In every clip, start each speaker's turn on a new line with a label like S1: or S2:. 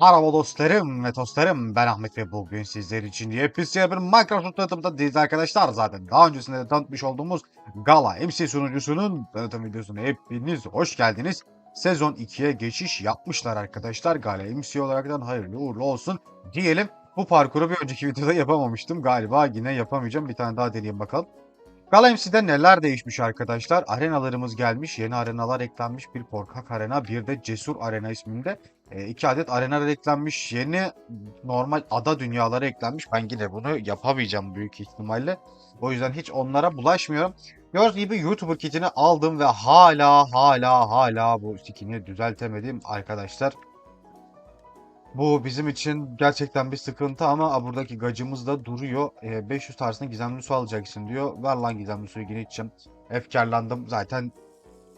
S1: Merhaba dostlarım ve dostlarım ben Ahmet ve bugün sizler için yepyeni bir Minecraft tanıtımda değiliz arkadaşlar zaten daha öncesinde de tanıtmış olduğumuz Gala MC sunucusunun tanıtım videosuna hepiniz hoş geldiniz. Sezon 2'ye geçiş yapmışlar arkadaşlar Gala MC olaraktan hayırlı uğurlu olsun diyelim. Bu parkuru bir önceki videoda yapamamıştım galiba yine yapamayacağım bir tane daha deneyeyim bakalım. Gala MC'de neler değişmiş arkadaşlar? Arenalarımız gelmiş, yeni arenalar eklenmiş. Bir korkak arena, bir de cesur arena isminde e, iki adet arena eklenmiş. Yeni normal ada dünyaları eklenmiş. Ben yine bunu yapamayacağım büyük ihtimalle. O yüzden hiç onlara bulaşmıyorum. Gördüğünüz gibi YouTuber kitini aldım ve hala hala hala bu skin'i düzeltemedim arkadaşlar. Bu bizim için gerçekten bir sıkıntı ama buradaki gacımız da duruyor. E, 500 tarzında gizemli su alacaksın diyor. Ver lan gizemli suyu yine içeceğim. Efkarlandım. Zaten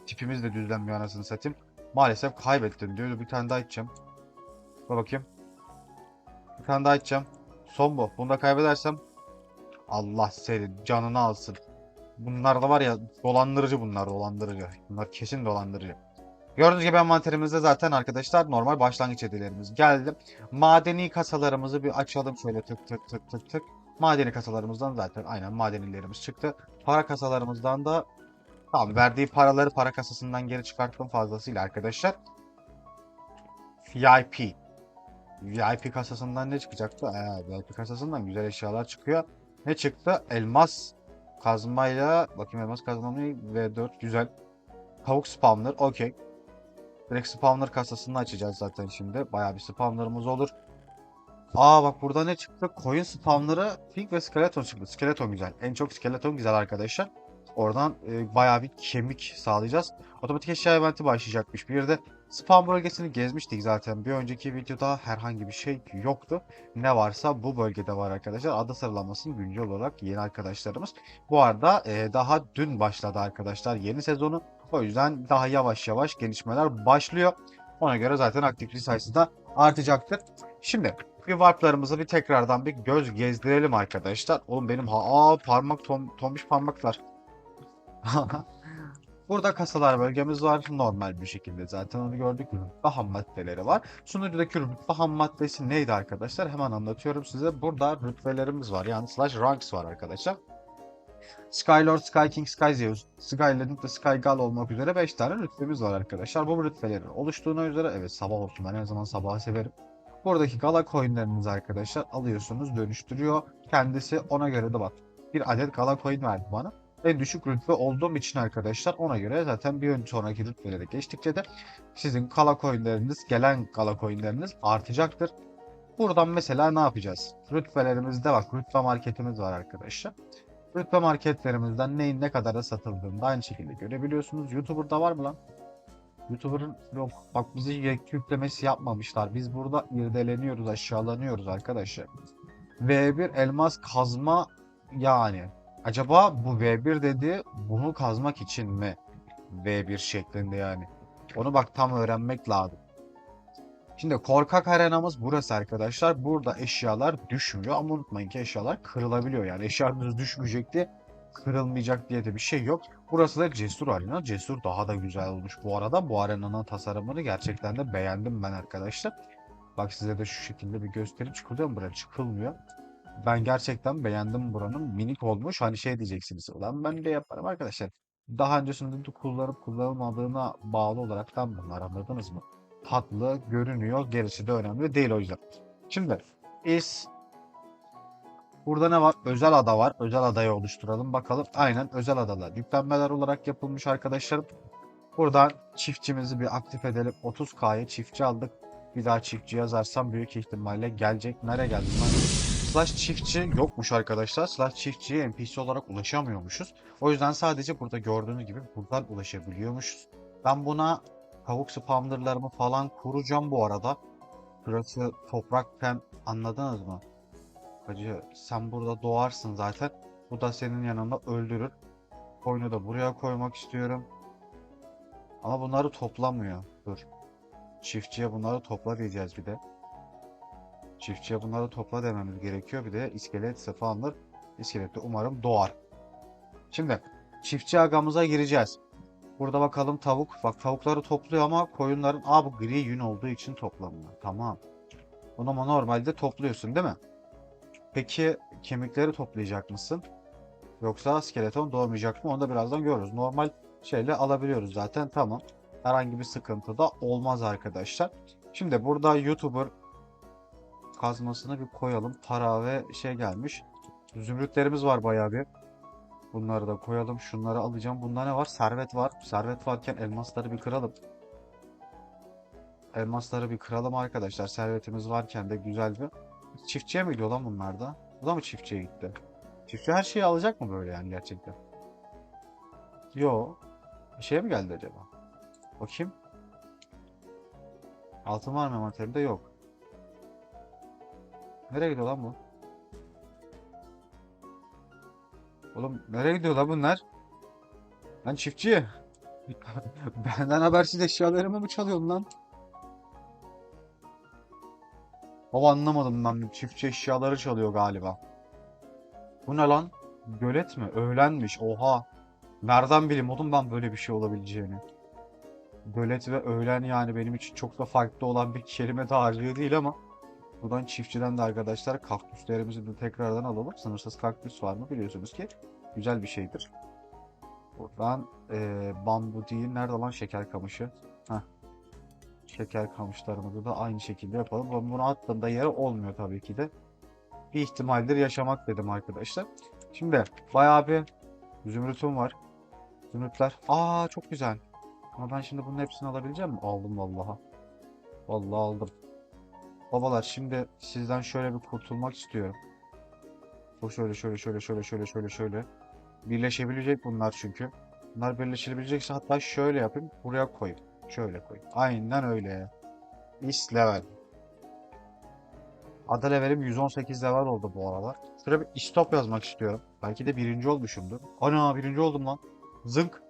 S1: tipimiz de düzlenmiyor anasını satayım. Maalesef kaybettim diyor. Bir tane daha içeceğim. Dur bakayım. Bir tane daha içeceğim. Son bu. Bunu da kaybedersem Allah senin canını alsın. Bunlar da var ya dolandırıcı bunlar dolandırıcı. Bunlar kesin dolandırıcı. Gördüğünüz gibi envanterimizde zaten arkadaşlar normal başlangıç hediyelerimiz geldi. Madeni kasalarımızı bir açalım şöyle tık tık tık tık tık. Madeni kasalarımızdan zaten aynen madenilerimiz çıktı. Para kasalarımızdan da tamam verdiği paraları para kasasından geri çıkarttım fazlasıyla arkadaşlar. VIP. VIP kasasından ne çıkacaktı? Ee, VIP kasasından güzel eşyalar çıkıyor. Ne çıktı? Elmas kazmayla bakayım elmas kazmamı V4 güzel. Tavuk spawner okey. Direkt spawner kasasını açacağız zaten şimdi. Bayağı bir spawnerımız olur. Aa bak burada ne çıktı? Coin spawner'ı pink ve skeleton çıktı. Skeleton güzel. En çok skeleton güzel arkadaşlar. Oradan e, bayağı bir kemik sağlayacağız. Otomatik eşya eventi başlayacakmış. Bir de spam bölgesini gezmiştik zaten. Bir önceki videoda herhangi bir şey yoktu. Ne varsa bu bölgede var arkadaşlar. Ada sıralamasının güncel olarak yeni arkadaşlarımız. Bu arada e, daha dün başladı arkadaşlar yeni sezonu. O yüzden daha yavaş yavaş gelişmeler başlıyor. Ona göre zaten aktiflik sayısı da artacaktır. Şimdi bir warplarımızı bir tekrardan bir göz gezdirelim arkadaşlar. Oğlum benim ha aa, parmak tom, tombiş parmaklar. Burada kasalar bölgemiz var. Normal bir şekilde zaten onu gördük. Rütbe ham maddeleri var. Sunucudaki rütbe ham maddesi neydi arkadaşlar? Hemen anlatıyorum size. Burada rütbelerimiz var. Yani slash ranks var arkadaşlar. Skylord, Sky King, Sky Zeus, Sky Legend ve Sky Gal olmak üzere 5 tane rütbemiz var arkadaşlar. Bu rütbelerin oluştuğuna üzere evet sabah olsun ben her zaman sabahı severim. Buradaki gala coinlerinizi arkadaşlar alıyorsunuz dönüştürüyor. Kendisi ona göre de bak bir adet gala coin verdi bana. En düşük rütbe olduğum için arkadaşlar ona göre zaten bir ön sonraki rütbelere geçtikçe de sizin kala coinleriniz gelen kala coinleriniz artacaktır. Buradan mesela ne yapacağız? Rütbelerimizde bak rütbe marketimiz var arkadaşlar. Rütbe marketlerimizden neyin ne kadara satıldığını da aynı şekilde görebiliyorsunuz. YouTuber'da var mı lan? YouTuber'ın yok. Bak bizi yüklemesi yapmamışlar. Biz burada irdeleniyoruz, aşağılanıyoruz arkadaşlar. V1 elmas kazma yani. Acaba bu V1 dedi bunu kazmak için mi? V1 şeklinde yani. Onu bak tam öğrenmek lazım. Şimdi korkak arenamız burası arkadaşlar. Burada eşyalar düşmüyor ama unutmayın ki eşyalar kırılabiliyor. Yani eşyanız düşmeyecekti, kırılmayacak diye de bir şey yok. Burası da cesur arena. Cesur daha da güzel olmuş bu arada. Bu arenanın tasarımını gerçekten de beğendim ben arkadaşlar. Bak size de şu şekilde bir göstereyim. Çıkılıyor mu buraya? Çıkılmıyor. Ben gerçekten beğendim buranın. Minik olmuş. Hani şey diyeceksiniz. Ulan ben de yaparım arkadaşlar. Daha öncesinde de kullanıp kullanılmadığına bağlı olaraktan bunlar anladınız mı? tatlı görünüyor. Gerisi de önemli değil o yüzden. Şimdi biz burada ne var? Özel ada var. Özel adayı oluşturalım. Bakalım. Aynen özel adalar. Yüklenmeler olarak yapılmış arkadaşlarım. Buradan çiftçimizi bir aktif edelim. 30K'ya çiftçi aldık. Bir daha çiftçi yazarsam büyük ihtimalle gelecek. Nereye geldim lan? Slash çiftçi yokmuş arkadaşlar. Slash çiftçiye NPC olarak ulaşamıyormuşuz. O yüzden sadece burada gördüğünüz gibi buradan ulaşabiliyormuşuz. Ben buna tavuk spawnerlarımı falan kuracağım bu arada. Burası toprak pen anladınız mı? Hacı sen burada doğarsın zaten. Bu da senin yanında öldürür. Koyunu da buraya koymak istiyorum. Ama bunları toplamıyor. Dur. Çiftçiye bunları topla diyeceğiz bir de. Çiftçiye bunları topla dememiz gerekiyor. Bir de iskelet spawner. İskelet de umarım doğar. Şimdi çiftçi agamıza gireceğiz. Burada bakalım tavuk. Bak tavukları topluyor ama koyunların... Aa bu gri yün olduğu için toplamıyor. Tamam. Bunu ama normalde topluyorsun değil mi? Peki kemikleri toplayacak mısın? Yoksa skeleton doğmayacak mı? Onu da birazdan görürüz. Normal şeyle alabiliyoruz zaten. Tamam. Herhangi bir sıkıntı da olmaz arkadaşlar. Şimdi burada YouTuber kazmasını bir koyalım. Para ve şey gelmiş. Zümrütlerimiz var bayağı bir. Bunları da koyalım. Şunları alacağım. Bunda ne var? Servet var. Servet varken elmasları bir kıralım. Elmasları bir kıralım arkadaşlar. Servetimiz varken de güzel bir. Çiftçiye mi gidiyor lan bunlar da? Bu da mı çiftçiye gitti? Çiftçi her şeyi alacak mı böyle yani gerçekten? Yo. Bir şeye mi geldi acaba? Bakayım. Altın var mı envanterimde? Yok. Nereye gidiyor lan bu? Oğlum nereye gidiyor lan bunlar? Lan çiftçi. Benden habersiz eşyalarımı mı çalıyorsun lan? Baba anlamadım ben. Çiftçi eşyaları çalıyor galiba. Bu ne lan? Gölet mi? Öğlenmiş. Oha. Nereden bileyim oğlum ben böyle bir şey olabileceğini. Gölet ve öğlen yani benim için çok da farklı olan bir kelime dağarcığı değil ama buradan çiftçiden de arkadaşlar kaktüslerimizi de tekrardan alalım. Sınırsız kaktüs var mı biliyorsunuz ki güzel bir şeydir. Buradan eee bambu değil. Nerede lan şeker kamışı? Heh. Şeker kamışlarımızı da aynı şekilde yapalım. Ben bunu attığımda yere olmuyor tabii ki de. Bir ihtimaldir yaşamak dedim arkadaşlar. Şimdi bayağı bir zümrütüm var. Zümrütler. Aa çok güzel. Ama ben şimdi bunun hepsini alabileceğim mi? Aldım vallaha. Vallahi aldım. Babalar şimdi sizden şöyle bir kurtulmak istiyorum. Bu şöyle şöyle şöyle şöyle şöyle şöyle şöyle. Birleşebilecek bunlar çünkü. Bunlar birleşebilecekse hatta şöyle yapayım. Buraya koyayım. Şöyle koyayım. Aynen öyle. Is level. Ada levelim 118 level oldu bu aralar. Şuraya bir istop yazmak istiyorum. Belki de birinci olmuşumdur. Ana birinci oldum lan. Zınk.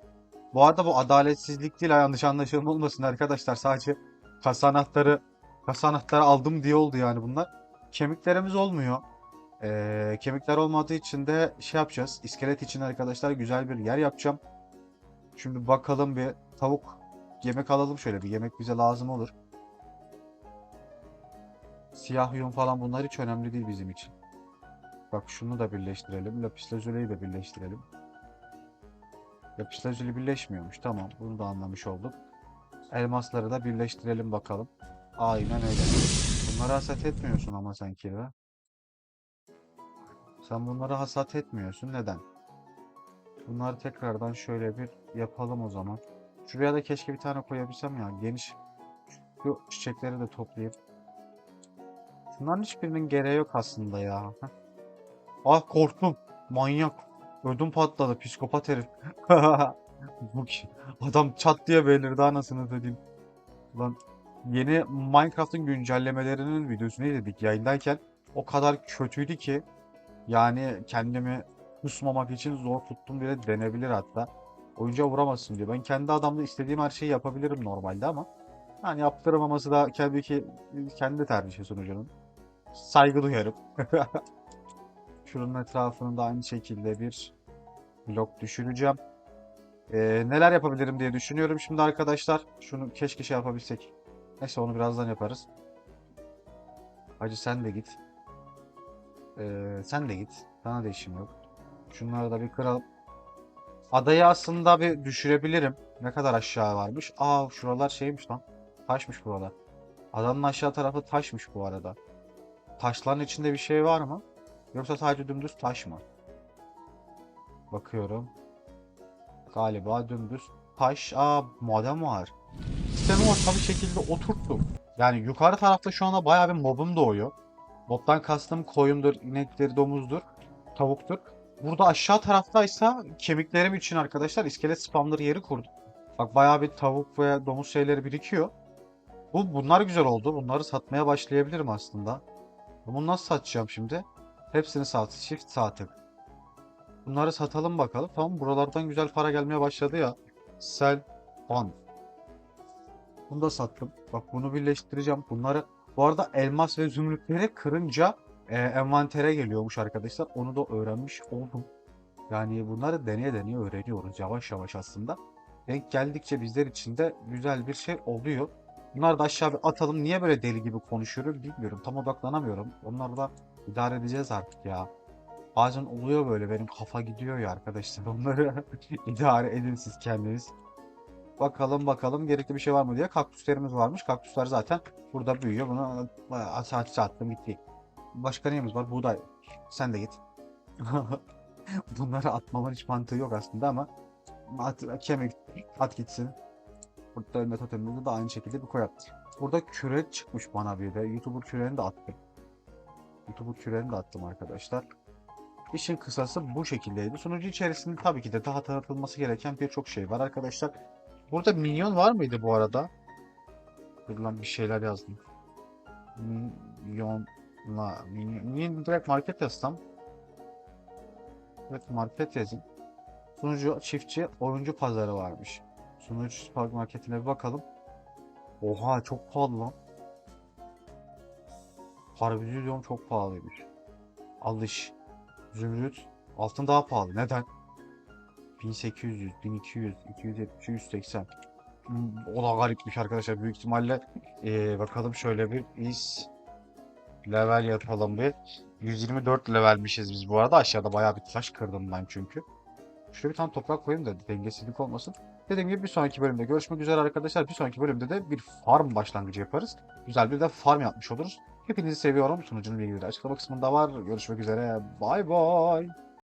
S1: Bu arada bu adaletsizlik değil yanlış anlaşılma olmasın arkadaşlar. Sadece kasa anahtarı kasa anahtarı aldım diye oldu yani bunlar. Kemiklerimiz olmuyor. Ee, kemikler olmadığı için de şey yapacağız. İskelet için arkadaşlar güzel bir yer yapacağım. Şimdi bakalım bir tavuk yemek alalım şöyle bir. Yemek bize lazım olur. Siyah yün falan bunlar hiç önemli değil bizim için. Bak şunu da birleştirelim. Lapis lazuliyi de birleştirelim. Lapis lazuli birleşmiyormuş. Tamam bunu da anlamış olduk. Elmasları da birleştirelim bakalım. Aynen öyle. Bunları hasat etmiyorsun ama sanki be. Sen bunları hasat etmiyorsun. Neden? Bunları tekrardan şöyle bir yapalım o zaman. Şuraya da keşke bir tane koyabilsem ya. Geniş. Şu çiçekleri de toplayayım. Bunların hiçbirinin gereği yok aslında ya. Ah korktum. Manyak. Ödüm patladı. Psikopat herif. Bu Adam çat diye belirdi anasını dediğim. Lan yeni Minecraft'ın güncellemelerinin videosunu izledik yayındayken. O kadar kötüydü ki yani kendimi kusmamak için zor tuttum bile denebilir hatta. Oyuncuya vuramazsın diyor. Ben kendi adamla istediğim her şeyi yapabilirim normalde ama yani yaptıramaması da tabii ki kendi tercihi sonucunun. Saygı duyarım. Şunun etrafını da aynı şekilde bir blok düşüreceğim. Ee, neler yapabilirim diye düşünüyorum şimdi arkadaşlar. Şunu keşke şey yapabilsek. Neyse onu birazdan yaparız. Hacı sen de git. Ee, sen de git. Sana da işim yok. Şunları da bir kıralım. Adayı aslında bir düşürebilirim. Ne kadar aşağı varmış. Aa şuralar şeymiş lan. Taşmış buralar. Adanın aşağı tarafı taşmış bu arada. Taşların içinde bir şey var mı? Yoksa sadece dümdüz taş mı? Bakıyorum. Galiba dümdüz taş. Aa maden var. Sistemi orta bir şekilde oturttum. Yani yukarı tarafta şu anda bayağı bir mobum doğuyor. Mobdan kastım koyundur, inektir, domuzdur, tavuktur. Burada aşağı taraftaysa kemiklerim için arkadaşlar iskelet spamları yeri kurdum. Bak bayağı bir tavuk ve domuz şeyleri birikiyor. Bu bunlar güzel oldu. Bunları satmaya başlayabilirim aslında. Bunu nasıl satacağım şimdi? Hepsini sat. Shift sağ tık. Bunları satalım bakalım. Tamam buralardan güzel para gelmeye başladı ya. Sell on. Bunu da sattım. Bak bunu birleştireceğim. Bunları bu arada elmas ve zümrütleri kırınca e, envantere geliyormuş arkadaşlar. Onu da öğrenmiş oldum. Yani bunları deneye deneye öğreniyoruz yavaş yavaş aslında. Denk geldikçe bizler için de güzel bir şey oluyor. Bunları da aşağı bir atalım. Niye böyle deli gibi konuşuyorum bilmiyorum. Tam odaklanamıyorum. Onları da idare edeceğiz artık ya. Bazen oluyor böyle benim kafa gidiyor ya arkadaşlar. Onları idare edin siz kendiniz. Bakalım bakalım gerekli bir şey var mı diye. Kaktüslerimiz varmış. Kaktüsler zaten burada büyüyor. Bunu aç aç attım gitti. Başka neyimiz var? Buğday. Sen de git. Bunları atmaman hiç mantığı yok aslında ama at, kemik at gitsin. Burada ölme totemimizi de aynı şekilde bir koyalım. Burada küre çıkmış bana bir de. YouTuber küreni de attım. YouTuber küreni de attım arkadaşlar. İşin kısası bu şekildeydi. Sunucu içerisinde tabii ki de daha tanıtılması gereken birçok şey var arkadaşlar. Burada minyon var mıydı bu arada? Dur bir şeyler yazdım. Minyonla minyon, direkt market yazsam. Evet market yazayım. Sunucu çiftçi oyuncu pazarı varmış. Sunucu marketine bir bakalım. Oha çok pahalı lan. Harbi diyorum çok pahalıymış. Alış. Zümrüt. Altın daha pahalı. Neden? 1800, 1200, 270, 180. Hmm, O da garipmiş arkadaşlar. Büyük ihtimalle eee, bakalım şöyle bir biz level yapalım bir. 124 levelmişiz biz bu arada. Aşağıda bayağı bir taş kırdım ben çünkü. Şuraya bir tane toprak koyayım da dengesizlik olmasın. Dediğim gibi bir sonraki bölümde görüşmek üzere arkadaşlar. Bir sonraki bölümde de bir farm başlangıcı yaparız. Güzel bir de farm yapmış oluruz. Hepinizi seviyorum. Sunucunun bilgileri açıklama kısmında var. Görüşmek üzere. Bay bay.